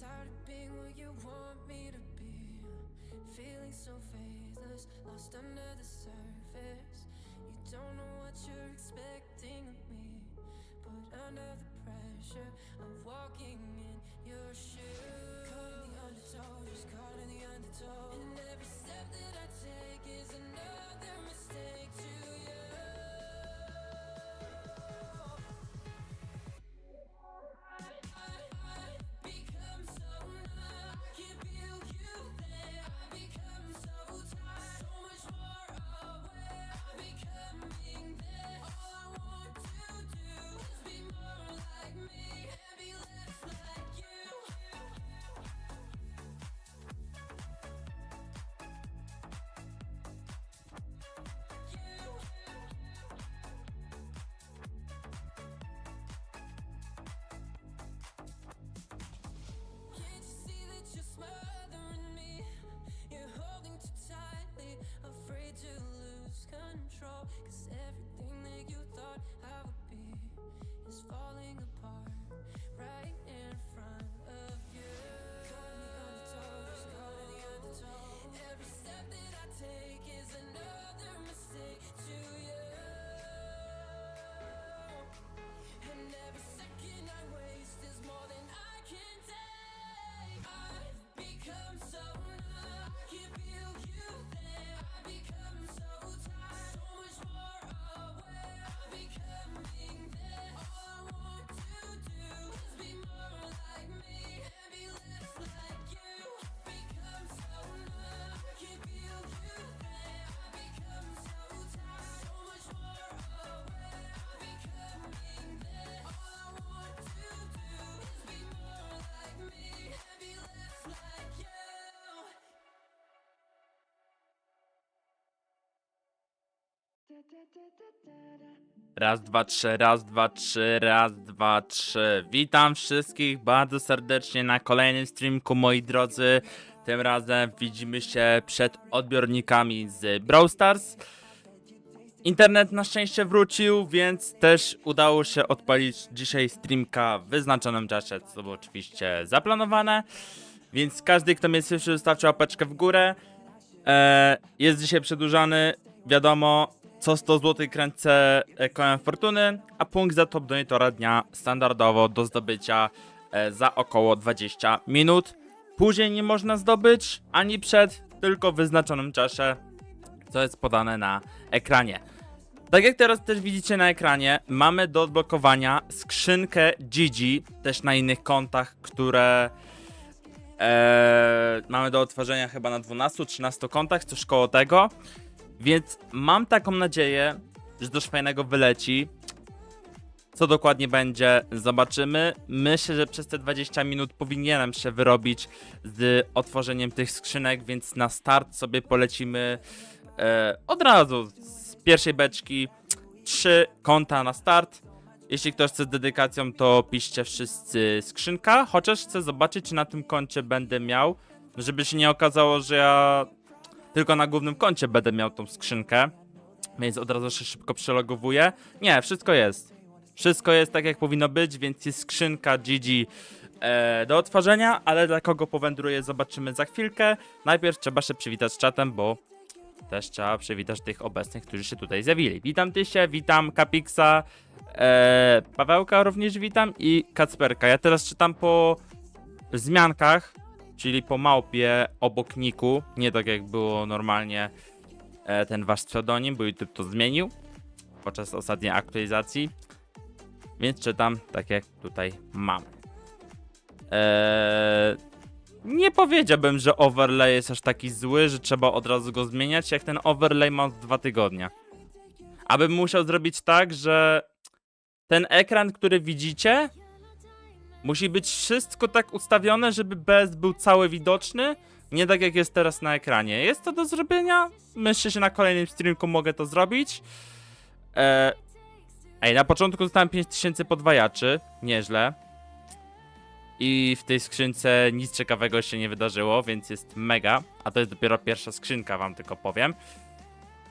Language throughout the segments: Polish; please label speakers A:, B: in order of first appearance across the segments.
A: Tired of being what you want me to be. Feeling so faithless, lost under the surface. You don't know what you're expecting of me. But under the pressure of walking in your shoes.
B: Raz, dwa, trzy, raz, dwa, trzy, raz, dwa, trzy. Witam wszystkich bardzo serdecznie na kolejnym streamku, moi drodzy. Tym razem widzimy się przed odbiornikami z Brawl Stars. Internet na szczęście wrócił, więc też udało się odpalić dzisiaj streamka w wyznaczonym czasie, co było oczywiście zaplanowane. Więc każdy, kto mnie słyszy, zostawcie łapeczkę w górę. E, jest dzisiaj przedłużany, wiadomo, co 100 zł kręcę e, kołem fortuny, a punkt za top donatora dnia standardowo do zdobycia e, za około 20 minut. Później nie można zdobyć ani przed, tylko w wyznaczonym czasie, co jest podane na ekranie. Tak jak teraz też widzicie na ekranie, mamy do odblokowania skrzynkę Gigi, też na innych kontach, które e, mamy do otworzenia chyba na 12-13 kontach, coś koło tego. Więc mam taką nadzieję, że coś fajnego wyleci. Co dokładnie będzie, zobaczymy. Myślę, że przez te 20 minut powinienem się wyrobić z otworzeniem tych skrzynek, więc na start sobie polecimy e, od razu z pierwszej beczki. Trzy konta na start. Jeśli ktoś chce z dedykacją, to piszcie wszyscy skrzynka. Chociaż chcę zobaczyć, czy na tym koncie będę miał, żeby się nie okazało, że ja tylko na głównym koncie będę miał tą skrzynkę. Więc od razu się szybko przelogowuję. Nie, wszystko jest. Wszystko jest tak, jak powinno być, więc jest skrzynka GG e, do otworzenia, ale dla kogo powędruje, zobaczymy za chwilkę. Najpierw trzeba się przywitać z czatem, bo też trzeba przywitać tych obecnych, którzy się tutaj zjawili. Witam Tysie, witam Kapiksa, e, Pawełka również witam i Kacperka. Ja teraz czytam po zmiankach, czyli po małpie obok niku, nie tak jak było normalnie e, ten wasz pseudonim, bo YouTube to zmienił podczas ostatniej aktualizacji. Więc czytam tak jak tutaj mam. Eee, nie powiedziałbym, że overlay jest aż taki zły, że trzeba od razu go zmieniać, jak ten overlay ma dwa tygodnie. Abym musiał zrobić tak, że ten ekran, który widzicie, musi być wszystko tak ustawione, żeby bez był cały widoczny, nie tak jak jest teraz na ekranie. Jest to do zrobienia. Myślę, że na kolejnym streamku mogę to zrobić. Eee, ej, na początku dostałem 5000 podwajaczy, nieźle. I w tej skrzynce nic ciekawego się nie wydarzyło, więc jest mega. A to jest dopiero pierwsza skrzynka, wam tylko powiem.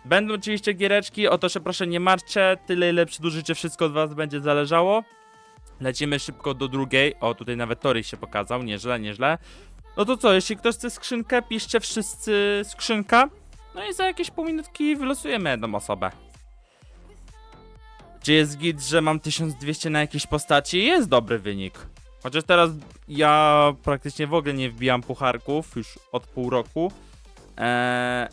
B: Będą oczywiście giereczki, o to się proszę nie martwcie. Tyle ile przedłużycie, wszystko od was będzie zależało. Lecimy szybko do drugiej. O, tutaj nawet Tory się pokazał. Nieźle, nieźle. No to co, jeśli ktoś chce skrzynkę, piszcie wszyscy skrzynka. No i za jakieś pół minutki wylosujemy jedną osobę. Czy jest git, że mam 1200 na jakiejś postaci? Jest dobry wynik. Chociaż teraz ja praktycznie w ogóle nie wbijam pucharków już od pół roku. Eee,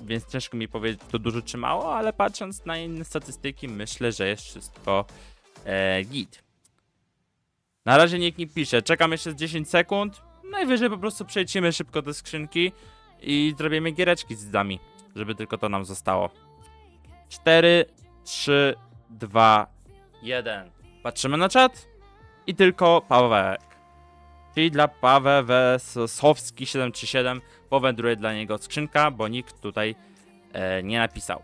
B: więc ciężko mi powiedzieć, to dużo czy mało, ale patrząc na inne statystyki, myślę, że jest wszystko e, git. Na razie nikt nie pisze. Czekam jeszcze z 10 sekund. Najwyżej po prostu przejdziemy szybko do skrzynki i zrobimy giereczki z dami, żeby tylko to nam zostało. 4, 3, 2, 1. Patrzymy na czat i tylko Pawełek. Czyli dla Paweł Wesowski 737 powędruje dla niego skrzynka, bo nikt tutaj e, nie napisał.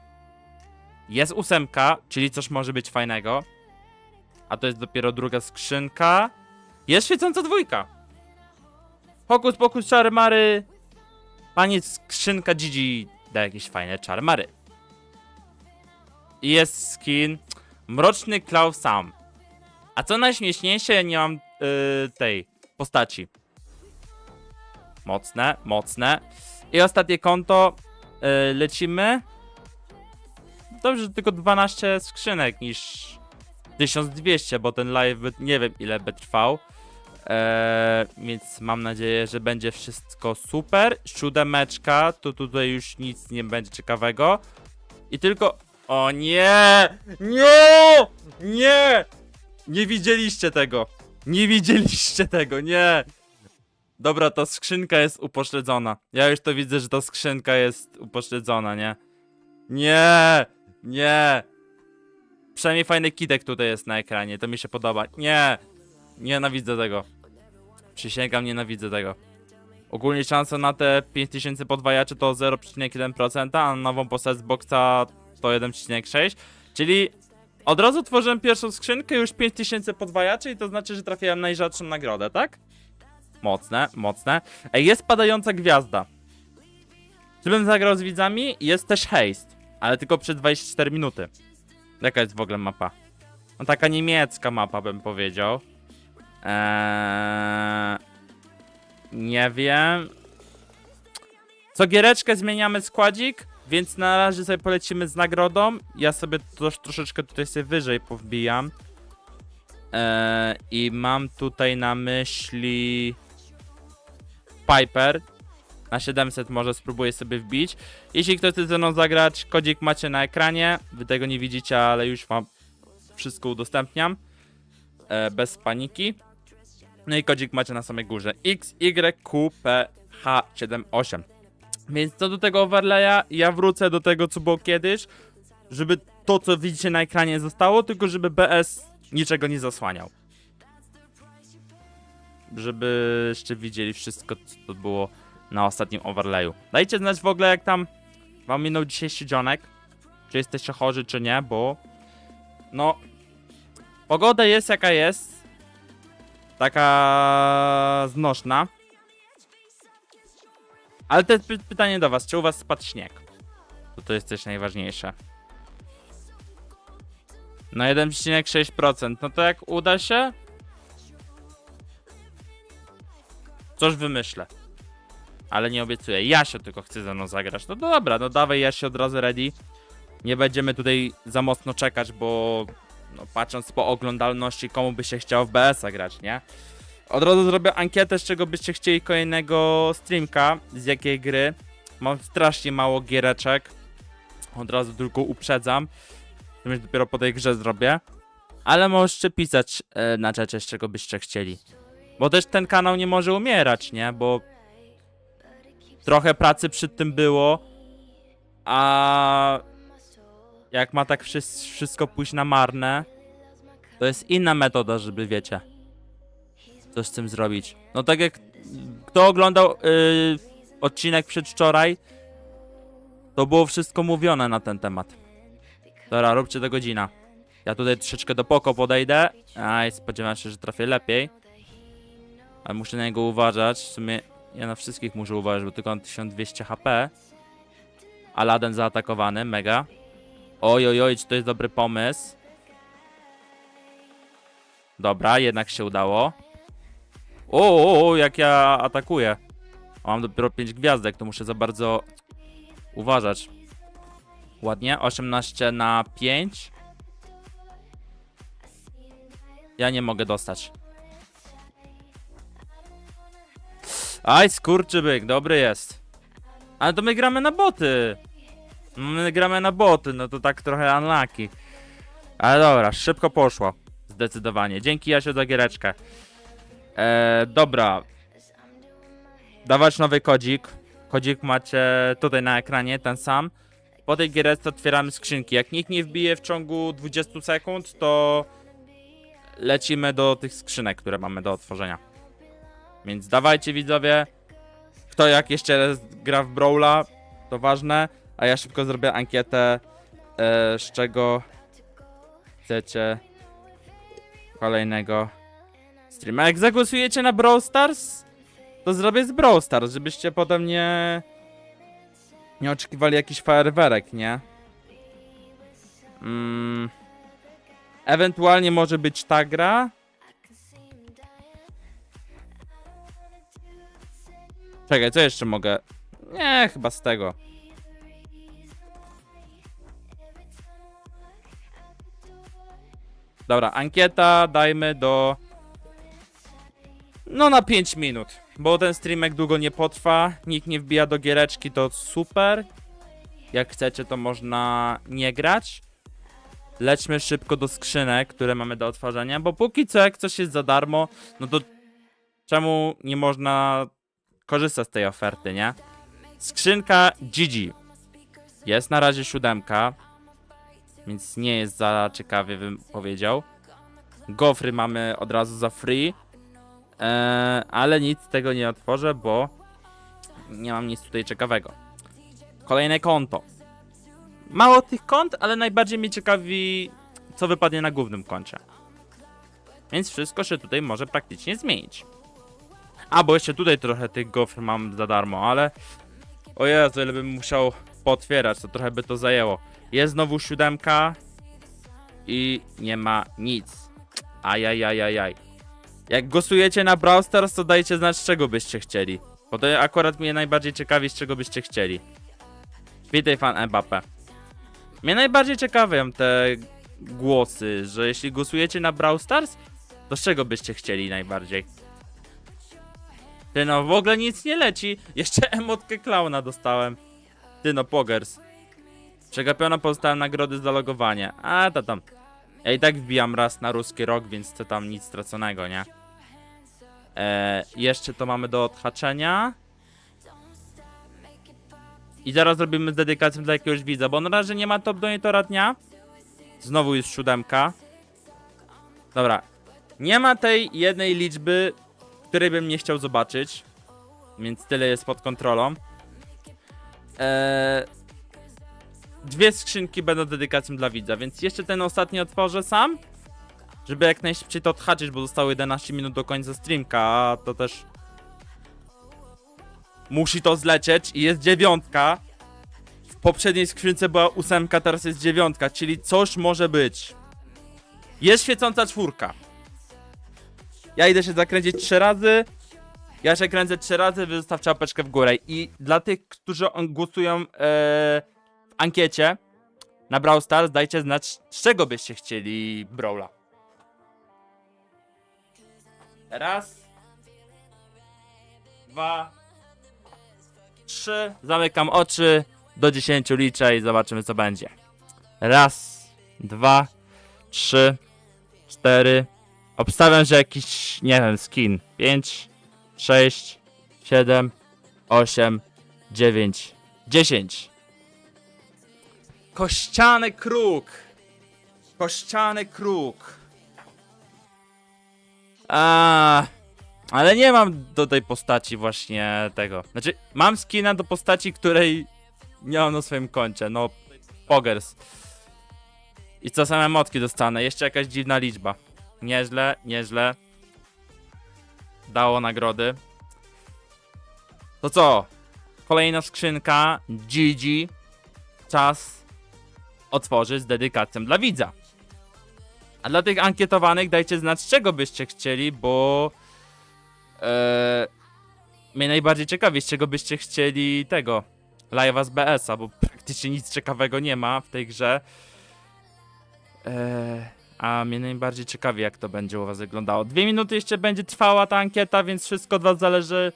B: Jest ósemka, czyli coś może być fajnego. A to jest dopiero druga skrzynka. Jest świecąca dwójka. Hokus pokus czary mary. Panie skrzynka Gigi da jakieś fajne czary mary. I jest skin Mroczny Klaus Sam. A co najśmieszniejsze, nie mam yy, tej postaci. Mocne, mocne. I ostatnie konto. Yy, lecimy. Dobrze, że tylko 12 skrzynek niż 1200, bo ten live nie wiem ile by trwał. Eee, więc mam nadzieję, że będzie wszystko super. Siódemeczka, to tutaj już nic nie będzie ciekawego. I tylko... O nie! Nie! Nie! Nie widzieliście tego. Nie widzieliście tego, nie! Dobra, ta skrzynka jest upośledzona. Ja już to widzę, że ta skrzynka jest upośledzona, nie? Nie! Nie! Przynajmniej fajny kitek tutaj jest na ekranie, to mi się podoba. Nie! Nienawidzę tego. Przysięgam, nienawidzę tego. Ogólnie szansa na te 5000 podwajaczy to 0,1%, a nową postać z boxa to 1,6. Czyli od razu tworzyłem pierwszą skrzynkę, już 5000 podwajaczy i to znaczy, że trafiłem najrzadszą nagrodę, tak? Mocne, mocne. Ej, jest padająca gwiazda. Żebym zagrał z widzami, jest też haste, ale tylko przez 24 minuty. Jaka jest w ogóle mapa? No taka niemiecka mapa bym powiedział. Eee, nie wiem. Co giereczkę zmieniamy składzik, więc na razie sobie polecimy z nagrodą. Ja sobie też troszeczkę tutaj sobie wyżej powbijam. Eee, I mam tutaj na myśli Piper. Na 700 może spróbuję sobie wbić. Jeśli ktoś chce ze mną zagrać, kodzik macie na ekranie. Wy tego nie widzicie, ale już wam wszystko udostępniam. E, bez paniki. No i kodzik macie na samej górze. XYQPH78. Więc co do tego overlaya, ja wrócę do tego, co było kiedyś, żeby to, co widzicie na ekranie zostało, tylko żeby BS niczego nie zasłaniał. Żebyście widzieli wszystko, co było na ostatnim overlayu. Dajcie znać w ogóle, jak tam wam minął dzisiejszy dzionek. Czy jesteście chorzy, czy nie, bo no pogoda jest jaka jest. Taka znośna. Ale to jest py- pytanie do was, czy u was spadł śnieg? To to jest też najważniejsze. No 1,6%. No to jak uda się, coś wymyślę. Ale nie obiecuję. Jasio tylko chce ze mną zagrać. No dobra, no dawaj Jasio od razu ready. Nie będziemy tutaj za mocno czekać, bo no, patrząc po oglądalności, komu by się chciał w BS-a grać, nie? Od razu zrobię ankietę, z czego byście chcieli kolejnego streamka, z jakiej gry. Mam strasznie mało giereczek. Od razu tylko uprzedzam. Już dopiero po tej grze zrobię. Ale możecie pisać e, na czacie, z czego byście chcieli. Bo też ten kanał nie może umierać, nie? Bo trochę pracy przy tym było, a jak ma tak wszys- wszystko pójść na marne, to jest inna metoda, żeby wiecie, coś z tym zrobić. No tak jak kto oglądał yy, odcinek przedwczoraj, to było wszystko mówione na ten temat. Dobra, róbcie do godzina. Ja tutaj troszeczkę do poko podejdę. Aj, spodziewam się, że trafię lepiej. Ale muszę na niego uważać. W sumie ja na wszystkich muszę uważać, bo tylko on 1200 HP. Aladdin zaatakowany, mega. Oj, oj, oj, czy to jest dobry pomysł? Dobra, jednak się udało. O, o, o jak ja atakuję. Mam dopiero 5 gwiazdek, to muszę za bardzo uważać. Ładnie, 18 na 5. Ja nie mogę dostać. Aj, skurczybyk, dobry jest. Ale to my gramy na boty. My gramy na boty, no to tak trochę unlucky. Ale dobra, szybko poszło. Zdecydowanie. Dzięki Jasiu za giereczkę. Eee, dobra. Dawać nowy kodzik. Kodzik macie tutaj na ekranie, ten sam. Po tej giereczce otwieramy skrzynki. Jak nikt nie wbije w ciągu 20 sekund, to lecimy do tych skrzynek, które mamy do otworzenia. Więc dawajcie widzowie. Kto jak jeszcze gra w Brawla, to ważne. A ja szybko zrobię ankietę, e, z czego chcecie kolejnego streama. Jak zagłosujecie na Brawl Stars, to zrobię z Brawl Stars, żebyście potem nie nie oczekiwali jakiś fajerwerek, nie? Mm. Ewentualnie może być ta gra. Czekaj, co jeszcze mogę? Nie, chyba z tego. Dobra, ankieta dajmy do. No na 5 minut, bo ten streamek długo nie potrwa. Nikt nie wbija do giereczki, to super. Jak chcecie, to można nie grać. Lećmy szybko do skrzynek, które mamy do otworzenia, bo póki co, jak coś jest za darmo, no to czemu nie można korzystać z tej oferty, nie? Skrzynka GG. Jest na razie siódemka, więc nie jest za ciekawie, bym powiedział. Gofry mamy od razu za free, eee, ale nic z tego nie otworzę, bo nie mam nic tutaj ciekawego. Kolejne konto. Mało tych kont, ale najbardziej mnie ciekawi, co wypadnie na głównym koncie. Więc wszystko się tutaj może praktycznie zmienić. A, bo jeszcze tutaj trochę tych gofr mam za darmo, ale... O Jezu, ile bym musiał potwierać, to trochę by to zajęło. Jest znowu siódemka i nie ma nic. Ajajajajaj. Jak głosujecie na Brawl Stars, to dajcie znać, czego byście chcieli. Bo to akurat mnie najbardziej ciekawi, z czego byście chcieli. Witaj fan Mbappe. Mnie najbardziej ciekawią te głosy, że jeśli głosujecie na Brawl Stars, to z czego byście chcieli najbardziej? Ty no, w ogóle nic nie leci. Jeszcze emotkę klauna dostałem. Ty no, pogers. Przegapiona pozostałem nagrody za logowanie. A, to tam. Ja i tak wbijam raz na ruski rok, więc to tam nic straconego, nie? E, jeszcze to mamy do odhaczenia. I zaraz zrobimy z dedykacją dla jakiegoś widza, bo na razie nie ma top donatora dnia. Znowu jest siódemka. Dobra. Nie ma tej jednej liczby, której bym nie chciał zobaczyć. Więc tyle jest pod kontrolą. Eee, dwie skrzynki będą dedykacją dla widza, więc jeszcze ten ostatni otworzę sam. Żeby jak najszybciej to odhaczyć, bo zostało 11 minut do końca streamka, a to też... Musi to zlecieć i jest dziewiątka. W poprzedniej skrzynce była ósemka, teraz jest dziewiątka, czyli coś może być. Jest świecąca czwórka. Ja idę się zakręcić trzy razy. Ja się kręcę trzy razy, wy zostawcie w górę. I dla tych, którzy głosują e, w ankiecie na Brawl Stars, dajcie znać, z czego byście chcieli Brawla. Raz. Dwa. Trzy. Zamykam oczy. Do dziesięciu liczę i zobaczymy co będzie. Raz. Dwa. Trzy. Cztery. Obstawiam, że jakiś, nie wiem, skin. 5, 6, 7, 8, 9, 10. Kościany kruk. Kościany kruk. A, ale nie mam do tej postaci właśnie tego. Znaczy, mam skina do postaci, której nie mam na swoim koncie. No, pogers. I co same motki dostanę. Jeszcze jakaś dziwna liczba. Nieźle, nieźle. Dało nagrody. To co? Kolejna skrzynka. GG. Czas otworzyć z dedykacją dla widza. A dla tych ankietowanych dajcie znać, czego byście chcieli, bo e, mnie najbardziej ciekawi, z czego byście chcieli tego live'a z BS-a, bo praktycznie nic ciekawego nie ma w tej grze. E, a mnie najbardziej ciekawi, jak to będzie u was wyglądało. Dwie minuty jeszcze będzie trwała ta ankieta, więc wszystko od was zależy,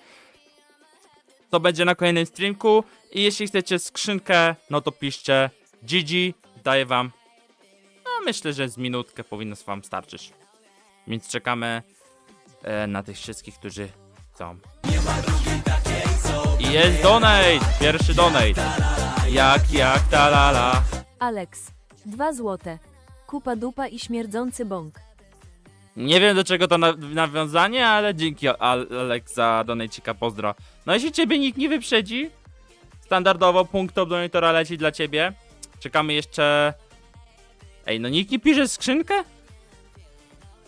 B: co będzie na kolejnym streamku. I jeśli chcecie skrzynkę, no to piszcie GG, daję wam. No myślę, że z minutkę powinno wam starczyć. Więc czekamy e, na tych wszystkich, którzy chcą. I jest donate! Pierwszy donate. Jak, jak, ta la la.
C: Alex. 2 złote. Kupa dupa i śmierdzący bąk.
B: Nie wiem do czego to na nawiązanie, ale dzięki Al Alex za donajcika, pozdro. No jeśli ciebie nikt nie wyprzedzi, standardowo punkt top donatora leci dla ciebie. Czekamy jeszcze... Ej, no nikt nie pisze skrzynkę?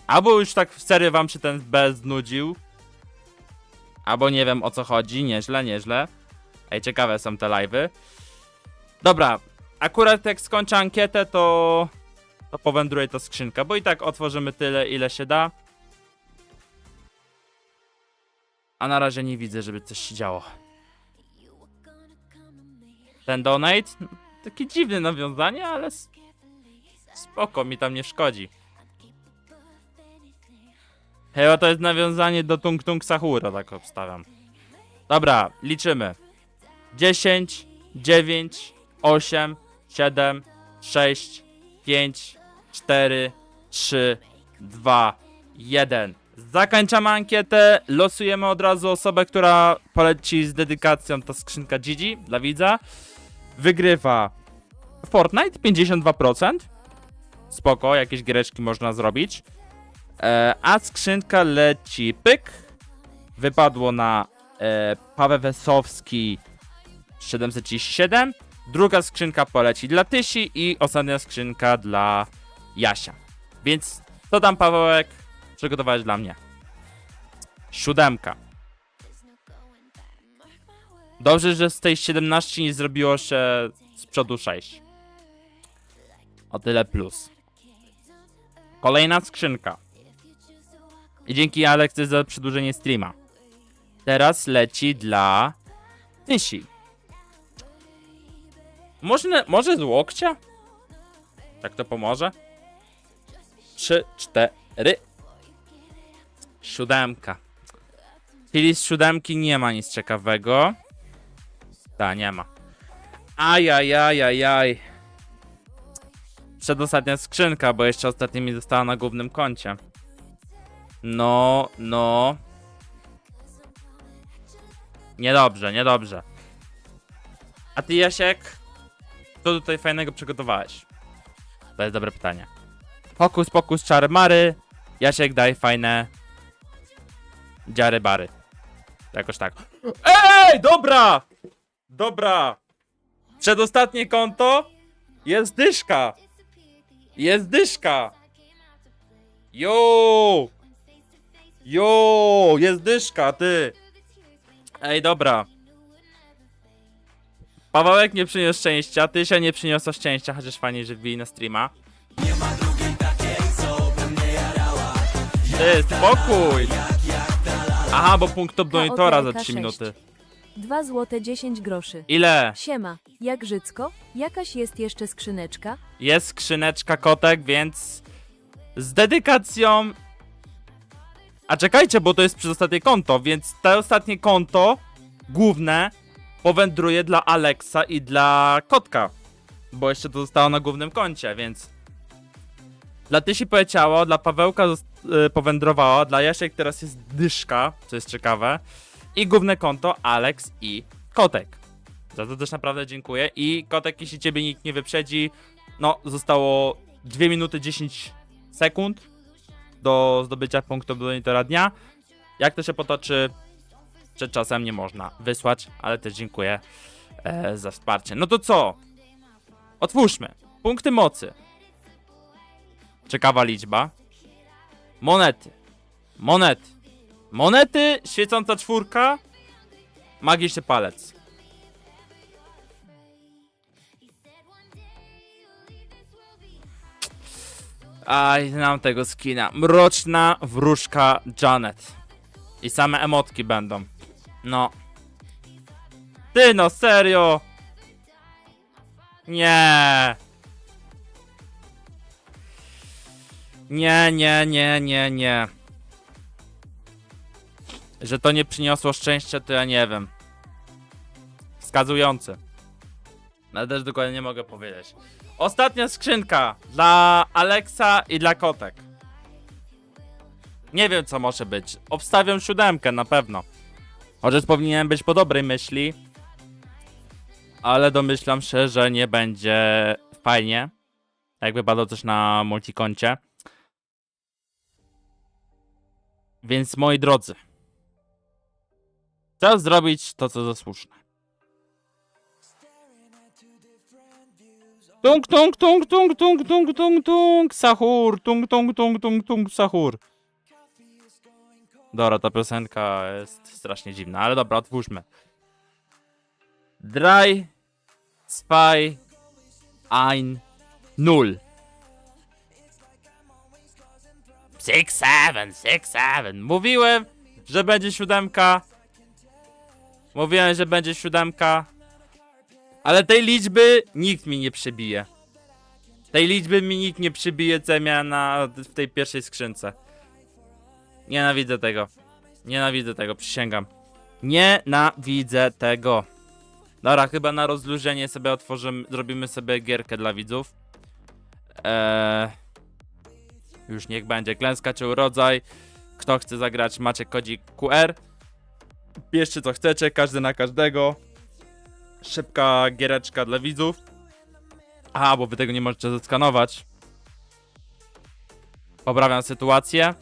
B: Albo już tak serio wam się ten B znudził. Albo nie wiem o co chodzi, nieźle, nieźle. Ej, ciekawe są te live'y. Dobra, akurat jak skończę ankietę, to to powędruje ta skrzynka, bo i tak otworzymy tyle, ile się da. A na razie nie widzę, żeby coś się działo. Ten donate? Takie dziwne nawiązanie, ale spoko, mi tam nie szkodzi. Chyba to jest nawiązanie do Tung Tung Sahura, tak obstawiam. Dobra, liczymy. 10, 9, 8, 7, 6, 5, 4, 3, 2, 1. Zakończamy ankietę. Losujemy od razu osobę, która poleci z dedykacją. To skrzynka Gigi dla widza. Wygrywa Fortnite 52%. Spoko, jakieś giereczki można zrobić. E, a skrzynka leci pyk. Wypadło na e, Paweł Wesowski 737. Druga skrzynka poleci dla Tysi i ostatnia skrzynka dla Jasia. Więc co tam Pawełek przygotowałeś dla mnie? Siódemka. Dobrze, że z tej 17 nie zrobiło się z przodu 6. O tyle plus. Kolejna skrzynka. I dzięki Aleksy za przedłużenie streama. Teraz leci dla Tysi. Może, może z łokcia? Tak to pomoże? Trzy, cztery. Siódemka. Czyli z siódemki nie ma nic ciekawego. Ta, nie ma. Ajajajajaj. Przedostatnia skrzynka, bo jeszcze ostatnia mi została na głównym koncie. No, no. Niedobrze, niedobrze. A ty, Jasiek? Co tutaj fajnego przygotowałeś? To jest dobre pytanie. Hokus pokus czary mary. Jasiek daj fajne dziary bary. Jakoś tak. Ej, dobra! Dobra. Przedostatnie konto jest dyszka. Jest dyszka. Jo! Jo, jest dyszka, ty. Ej, dobra. Pawełek nie przyniósł szczęścia, ty się nie przyniosła szczęścia, chociaż fajnie, że wbili na streama. Ty, spokój! Aha, bo punkt top donatora za 3
C: KOTK
B: minuty.
C: 2 złote 10 groszy.
B: Ile?
C: Siema. Jak życko? Jakaś jest jeszcze skrzyneczka?
B: Jest skrzyneczka kotek, więc z dedykacją. A czekajcie, bo to jest przez ostatnie konto, więc te ostatnie konto główne powędruje dla Alexa i dla kotka. Bo jeszcze to zostało na głównym koncie, więc. Dla Tysi poleciało, dla Pawełka zos- y, powędrowało, dla Jasiek teraz jest dyszka, co jest ciekawe. I główne konto Alex i kotek. Za to też naprawdę dziękuję. I kotek, jeśli ciebie nikt nie wyprzedzi, no zostało 2 minuty 10 sekund do zdobycia punktu do monitora dnia. Jak to się potoczy, przed czasem nie można wysłać, ale też dziękuję e, za wsparcie. No to co? Otwórzmy. Punkty mocy. Ciekawa liczba. Monety. Monety. Monety, świecąca czwórka, magiczny palec. Aj, znam tego skina. Mroczna wróżka Janet. I same emotki będą. No. Ty no, serio! Nie! Nie, nie, nie, nie, nie. Że to nie przyniosło szczęścia, to ja nie wiem. Wskazujący. Ale też dokładnie nie mogę powiedzieć. Ostatnia skrzynka dla Alexa i dla kotek. Nie wiem co może być. Obstawiam siódemkę na pewno. Chociaż powinienem być po dobrej myśli. Ale domyślam się, że nie będzie fajnie. Jak wypada też na multikoncie. Więc moi drodzy. Czas zrobić to, co zasłuszne. Tung, tung, tung, tung, tung, tung, tung, tung, sahur, tung, tung, tung, tung, tung, sahur. Dobra, ta piosenka jest strasznie dziwna, ale dobra, otwórzmy. Drei, zwei, ein, null. Six, seven, six, seven. Mówiłem, że będzie siódemka. Mówiłem, że będzie siódemka. Ale tej liczby nikt mi nie przebije. Tej liczby mi nikt nie przybije, co ja na, w tej pierwszej skrzynce. Nienawidzę tego. Nienawidzę tego, przysięgam. Nienawidzę tego. Dobra, chyba na rozluźnienie sobie otworzymy, zrobimy sobie gierkę dla widzów. Eee, już niech będzie klęska czy urodzaj. Kto chce zagrać, macie kodzik QR. Bierzcie co chcecie, każdy na każdego. Szybka giereczka dla widzów. Aha, bo wy tego nie możecie zeskanować. Poprawiam sytuację.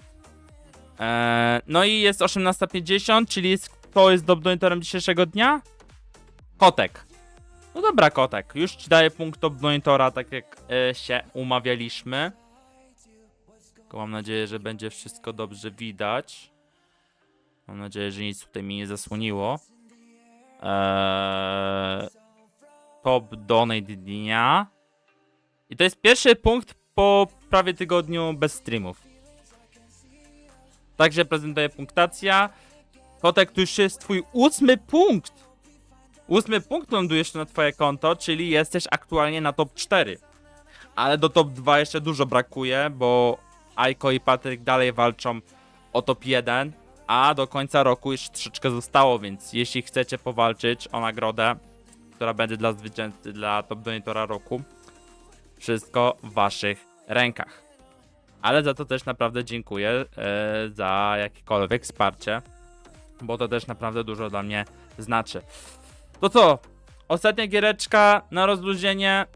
B: Eee, no i jest 18.50, czyli jest, to jest dobdonitorem dzisiejszego dnia? Kotek. No dobra, kotek. Już ci daję punkt dobdonitora, tak jak e, się umawialiśmy. Tylko mam nadzieję, że będzie wszystko dobrze widać. Mam nadzieję, że nic tutaj mi nie zasłoniło. Eee, top donate dnia. I to jest pierwszy punkt po prawie tygodniu bez streamów. Także prezentuje punktacja. Kotek, to już jest twój ósmy punkt. Ósmy punkt ląduje jeszcze na twoje konto, czyli jesteś aktualnie na top 4. Ale do top 2 jeszcze dużo brakuje, bo Aiko i Patryk dalej walczą o top 1, a do końca roku już troszeczkę zostało, więc jeśli chcecie powalczyć o nagrodę, która będzie dla zwycięzcy, dla top donatora roku, wszystko w waszych rękach. Ale za to też naprawdę dziękuję e, za jakiekolwiek wsparcie, bo to też naprawdę dużo dla mnie znaczy. To co? Ostatnia giereczka na rozluźnienie.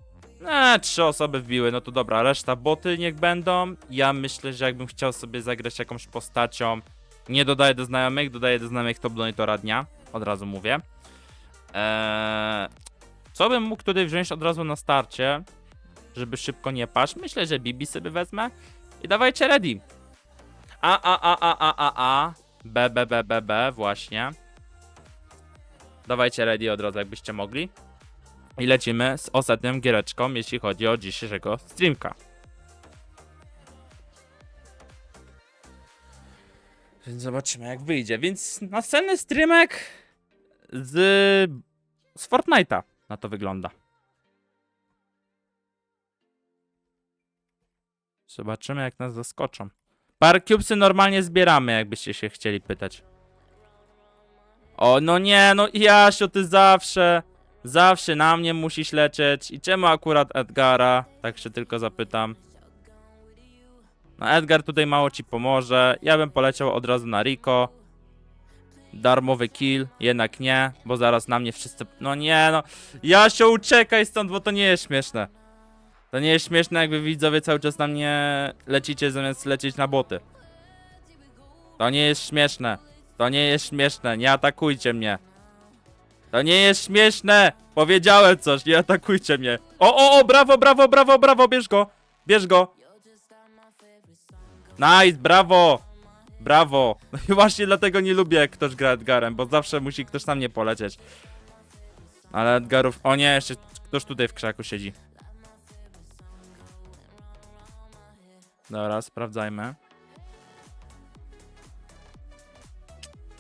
B: Eee, trzy osoby wbiły, no to dobra, reszta boty niech będą. Ja myślę, że jakbym chciał sobie zagrać jakąś postacią, nie dodaję do znajomych, dodaję do znajomych top donatora dnia, od razu mówię. Eee, co bym mógł tutaj wziąć od razu na starcie, żeby szybko nie paść? Myślę, że Bibi sobie wezmę i dawajcie ready. A, a, a, a, a, a, a. B, B, B, B, B, właśnie. Dawajcie ready od razu, jakbyście mogli. I lecimy z ostatnią giereczką, jeśli chodzi o dzisiejszego streamka. Więc zobaczymy, jak wyjdzie. Więc następny streamek z, z Fortnite'a na to wygląda. Zobaczymy, jak nas zaskoczą. Par cubesy normalnie zbieramy, jakbyście się chcieli pytać. O, no nie, no Jasio, ty zawsze, zawsze na mnie musisz lecieć. I czemu akurat Edgara? Tak się tylko zapytam. No Edgar tutaj mało ci pomoże. Ja bym poleciał od razu na Rico. Darmowy kill, jednak nie, bo zaraz na mnie wszyscy... No nie, no. Jasio, uciekaj stąd, bo to nie jest śmieszne. To nie jest śmieszne, jakby widzowie cały czas na mnie lecicie zamiast lecieć na boty. To nie jest śmieszne. To nie jest śmieszne, nie atakujcie mnie. To nie jest śmieszne! Powiedziałem coś, nie atakujcie mnie. O, o, o, brawo, brawo, brawo, brawo, bierz go! Bierz go! Nice, brawo! Brawo! No i właśnie dlatego nie lubię, jak ktoś gra Edgarem, bo zawsze musi ktoś na mnie polecieć. Ale Edgarów... O nie, jeszcze ktoś tutaj w krzaku siedzi. Dobra, sprawdzajmy.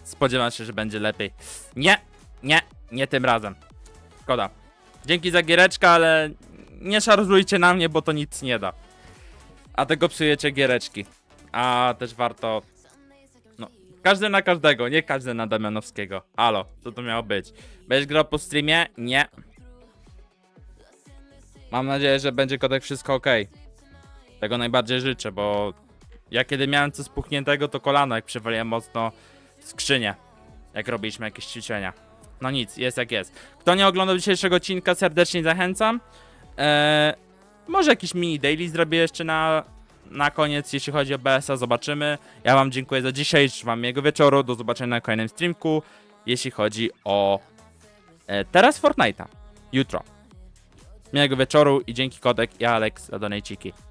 B: Spodziewam się, że będzie lepiej. Nie, nie, nie tym razem. Szkoda. Dzięki za giereczkę, ale nie szarżujcie na mnie, bo to nic nie da. A tego psujecie giereczki. A też warto. No, każdy na każdego, nie każdy na Damianowskiego. Halo, co to miało być? Będziesz grał po streamie? Nie. Mam nadzieję, że będzie kodek wszystko ok. Tego najbardziej życzę, bo ja kiedy miałem coś spuchniętego, to kolano jak przewaliłem mocno skrzynię, jak robiliśmy jakieś ćwiczenia. No nic, jest jak jest. Kto nie oglądał dzisiejszego odcinka, serdecznie zachęcam. Eee, może jakiś mini daily zrobię jeszcze na, na koniec, jeśli chodzi o BSA, zobaczymy. Ja wam dziękuję za dzisiaj, życzę wam miłego wieczoru, do zobaczenia na kolejnym streamku, jeśli chodzi o e, teraz Fortnite'a, jutro. Miłego wieczoru i dzięki kodek i Alex za donajciki.